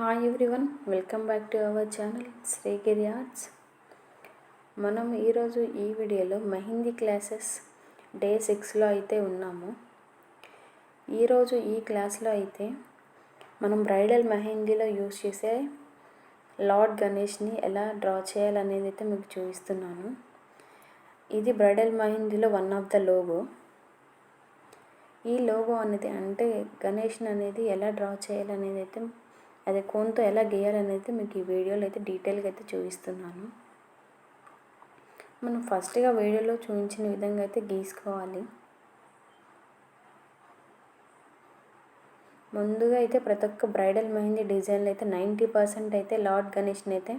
Hi everyone welcome back to our channel Srigiri arts మనం ఈరోజు ఈ వీడియోలో మెహందీ క్లాసెస్ డే సిక్స్లో అయితే ఉన్నాము. ఈరోజు ఈ క్లాస్లో అయితే మనం బ్రైడల్ మెహందీలో యూస్ చేసే లార్డ్ గణేష్ని ఎలా డ్రా చేయాలనేది అయితే మీకు చూపిస్తున్నాను. ఇది బ్రైడల్ మెహందీలో వన్ ఆఫ్ ద లోగో. ఈ లోగో అనేది అంటే గణేష్ని అనేది ఎలా డ్రా చేయాలనేది అయితే అదే కోన్తో ఎలా గీయాలనేది మీకు ఈ వీడియోలో అయితే డీటెయిల్గా అయితే చూపిస్తున్నాను. మనం ఫస్ట్గా వీడియోలో చూపించిన విధంగా అయితే గీసుకోవాలి. ముందుగా అయితే ప్రతి ఒక్క బ్రైడల్ మెహందీ డిజైన్లు అయితే నైంటీ పర్సెంట్ అయితే లార్డ్ గణేష్ని అయితే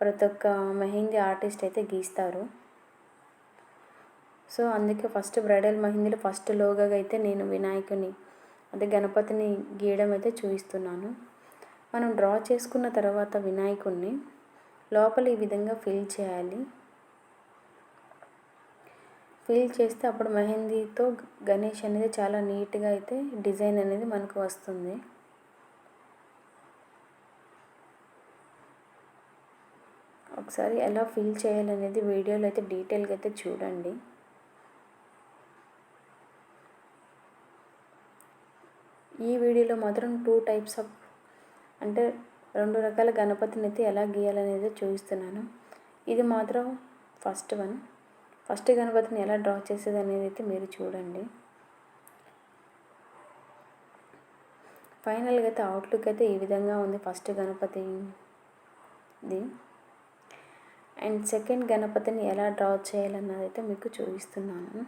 ప్రతి ఒక్క మెహందీ ఆర్టిస్ట్ అయితే గీస్తారు. సో అందుకే ఫస్ట్ బ్రైడల్ మెహందీలు ఫస్ట్ లోగా అయితే నేను వినాయకుని అదే గణపతిని గీయడం అయితే చూపిస్తున్నాను. మనం డ్రా చేసుకున్న తర్వాత వినాయకుడిని లోపల ఈ విధంగా ఫిల్ చేయాలి. ఫిల్ చేస్తే అప్పుడు మెహందీతో గణేష్ అనేది చాలా నీట్గా అయితే డిజైన్ అనేది మనకు వస్తుంది. ఒకసారి ఎలా ఫిల్ చేయాలనేది వీడియోలో అయితే డీటెయిల్గా అయితే చూడండి. ఈ వీడియోలో మాత్రం టూ టైప్స్ ఆఫ్ అంటే రెండు రకాల గణపతిని అయితే ఎలా గీయాలనేది చూపిస్తున్నాను. ఇది మాత్రం ఫస్ట్ వన్. ఫస్ట్ గణపతిని ఎలా డ్రా చేసేది అనేది అయితే మీరు చూడండి. ఫైనల్గా అయితే అవుట్లుక్ అయితే ఈ విధంగా ఉంది ఫస్ట్ గణపతిది. అండ్ సెకండ్ గణపతిని ఎలా డ్రా చేయాలన్నది అయితే మీకు చూపిస్తున్నాను.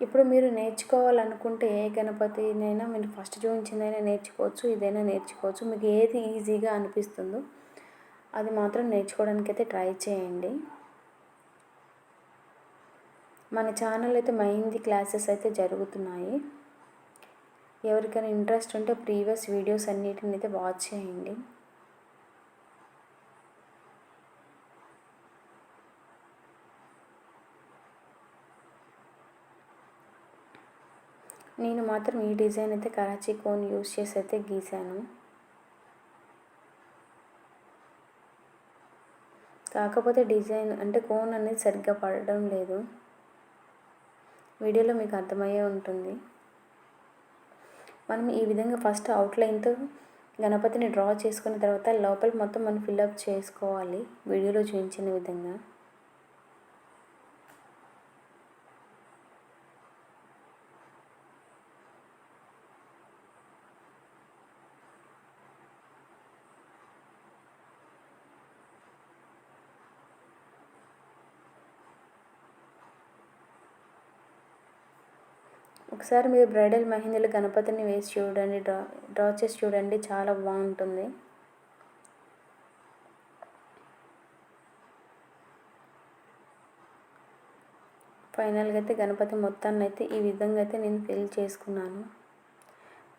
ఇప్పుడు మీరు నేర్చుకోవాలనుకుంటే ఏ గణపతినైనా మీరు ఫస్ట్ చూపించిందైనా నేర్చుకోవచ్చు ఇదైనా నేర్చుకోవచ్చు. మీకు ఏది ఈజీగా అనిపిస్తుందో అది మాత్రం నేర్చుకోవడానికి అయితే ట్రై చేయండి. మన ఛానల్ అయితే మెహందీ క్లాసెస్ అయితే జరుగుతున్నాయి. ఎవరికైనా ఇంట్రెస్ట్ ఉంటే ప్రీవియస్ వీడియోస్ అన్నిటిని అయితే వాచ్ చేయండి. నేను మాత్రం ఈ డిజైన్ అయితే కరాచీ కోన్ యూస్ చేసి అయితే గీశాను కాకపోతే డిజైన్ అంటే కోన్ అనేది సరిగ్గా పడడం లేదు. వీడియోలో మీకు అర్థమయ్యే ఉంటుంది. మనం ఈ విధంగా ఫస్ట్ అవుట్లైన్తో గణపతిని డ్రా చేసుకున్న తర్వాత లోపల మొత్తం మనం ఫిల్అప్ చేసుకోవాలి. వీడియోలో చూపించిన విధంగా. ఒకసారి మీరు బ్రైడల్ మెహందీలో గణపతిని వేసి చూడండి డ్రా డ్రా చేసి చూడండి చాలా బాగుంటుంది. ఫైనల్గా అయితే గణపతి మొత్తాన్ని అయితే ఈ విధంగా అయితే నేను ఫిల్ చేసుకున్నాను.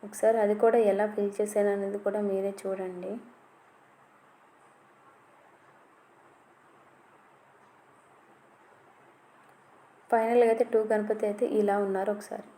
ఒకసారి అది కూడా ఎలా ఫిల్ చేశాను అనేది కూడా మీరే చూడండి. ఫైనల్గా అయితే టూ గణపతి అయితే ఇలా ఉన్నారు ఒకసారి.